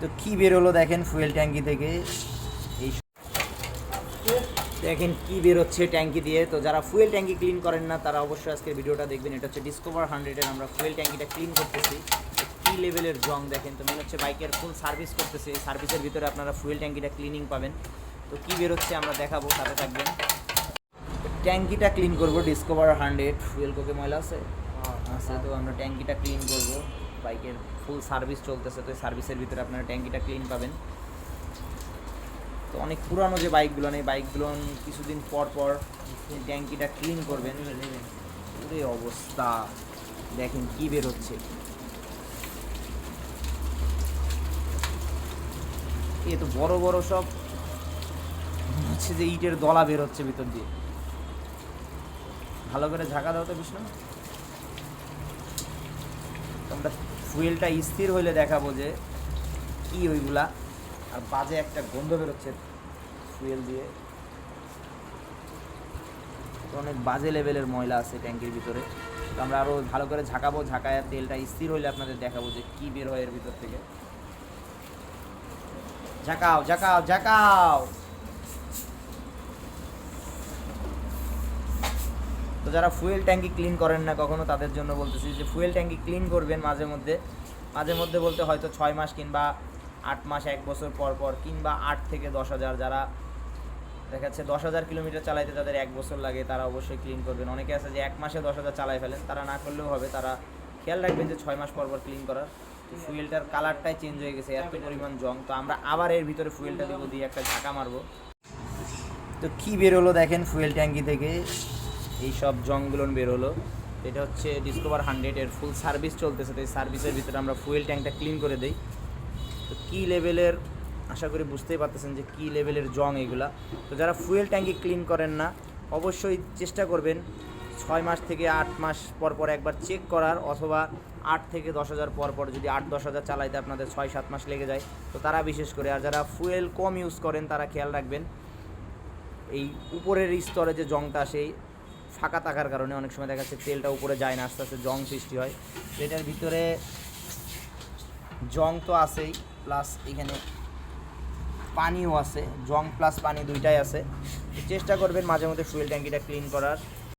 তো কি বেরোলো দেখেন ফুয়েল ট্যাঙ্কি থেকে? এই দেখেন কি বেরোচ্ছে ট্যাঙ্কি দিয়ে। তো যারা ফুয়েল ট্যাঙ্কি ক্লিন করেন না তারা অবশ্যই আজকের ভিডিওটা দেখবেন। এটা হচ্ছে ডিসকভার হান্ড্রেডের আমরা ফুয়েল ট্যাঙ্কিটা ক্লিন করতেছি। কি লেভেলের জং দেখেন তো মনে হচ্ছে বাইকের ফুল সার্ভিস করতেছে। এই সার্ভিসের ভিতরে আপনারা ফুয়েল ট্যাঙ্কিটা ক্লিনিং পাবেন। তো কি বেরোচ্ছে আমরা দেখাবো সাথে থাকবেন। ট্যাঙ্কিটা ক্লিন করব ডিসকভার হান্ড্রেড ফুয়েল কোকে ময়লা আছে? আছে তো আমরা ট্যাঙ্কিটা ক্লিন করব। বাইকের ফুল সার্ভিস চলতেছে, তো সার্ভিসের ভিতরে আপনারা ট্যাঙ্কিটা ক্লিন পাবেন। তো অনেক পুরানো যে বাইকগুলো নেই বাইকগুলো কিছুদিন পর পর ট্যাঙ্কিটা ক্লিন করবেন। পুরো অবস্থা। দেখেন কি বেরোচ্ছে এ তো বড় বড় সব মনে হচ্ছে যে ইটের দলা বেরোচ্ছে ভিতর দিয়ে। ভালো করে ঝাঁকা দাও তো বিষ্ণু তো আমরা ফুয়েলটা স্থির হইলে দেখাবো যে কি ওইগুলা। আর বাজে একটা গন্ধ বেরোচ্ছে ফুয়েল দিয়ে। অনেক বাজে লেভেলের ময়লা আছে ট্যাঙ্কির ভিতরে। তো আমরা আরও ভালো করে ঝাঁকাবো, ঝাঁকায় তেলটা স্থির হইলে আপনাদের দেখাবো যে কী বের হয় এর ভিতর থেকে। ঝাঁকাও ঝাঁকাও ঝাঁকাও! তো যারা ফুয়েল ট্যাঙ্কি ক্লিন করেন না, কখনো তাদের জন্য বলতেছি যে ফুয়েল ট্যাঙ্কি ক্লিন করবেন মাঝে মধ্যে। মাঝে মধ্যে বলতে হয়তো ছয় মাস কিংবা আট মাস, এক বছর পর পর কিংবা আট থেকে দশ হাজার যারা দেখা যাচ্ছে দশ হাজার কিলোমিটার চালাইতে তাদের এক বছর লাগে, তারা অবশ্যই ক্লিন করবেন। অনেকে আছে যে এক মাসে দশ হাজার চালাই ফেলেন, তারা না করলেও হবে। তারা খেয়াল রাখবেন যে ছয় মাস পর পর ক্লিন করার। তো ফুয়েলটার কালারটাই চেঞ্জ হয়ে গেছে, এত পরিমাণ জং তো আমরা আবার এর ভিতরে ফুয়েলটা দেবো দিয়ে একটা ঝাঁকা মারবো। তো কী বেরোলো দেখেন ফুয়েল ট্যাঙ্কি থেকে? এই সব জংগুলো বেরোলো এটা হচ্ছে ডিসকভার হান্ড্রেড এর ফুল সার্ভিস চলতেছে। তো এই সার্ভিসের ভিতরে আমরা ফুয়েল ট্যাঙ্কটা ক্লিন করে দিই। তো কী লেভেলের আশা করি বুঝতেই পারতেছেন যে কী লেভেলের জং এগুলা। তো যারা ফুয়েল ট্যাঙ্কি ক্লিন করেন না, অবশ্যই চেষ্টা করবেন ছয় মাস থেকে আট মাস পর পর একবার চেক করার অথবা আট থেকে দশ হাজার পর পর যদি আট দশ হাজার চালাইতে আপনাদের ছয় সাত মাস লেগে যায়, তো তারা বিশেষ করে, আর যারা ফুয়েল কম ইউজ করেন তারা খেয়াল রাখবেন, এই উপরের স্তরে যে জংটা সেই ফাঁকা থাকার কারণে অনেক সময় দেখা যাচ্ছে তেলটা উপরে যায় না, আস্তে আস্তে জং সৃষ্টি হয়। তো ভিতরে জং তো আছেই প্লাস এখানে পানিও আছে। জং প্লাস পানি দুইটাই আছে। চেষ্টা করবেন মাঝে মধ্যে ফুয়েল ট্যাঙ্কিটা ক্লিন করার।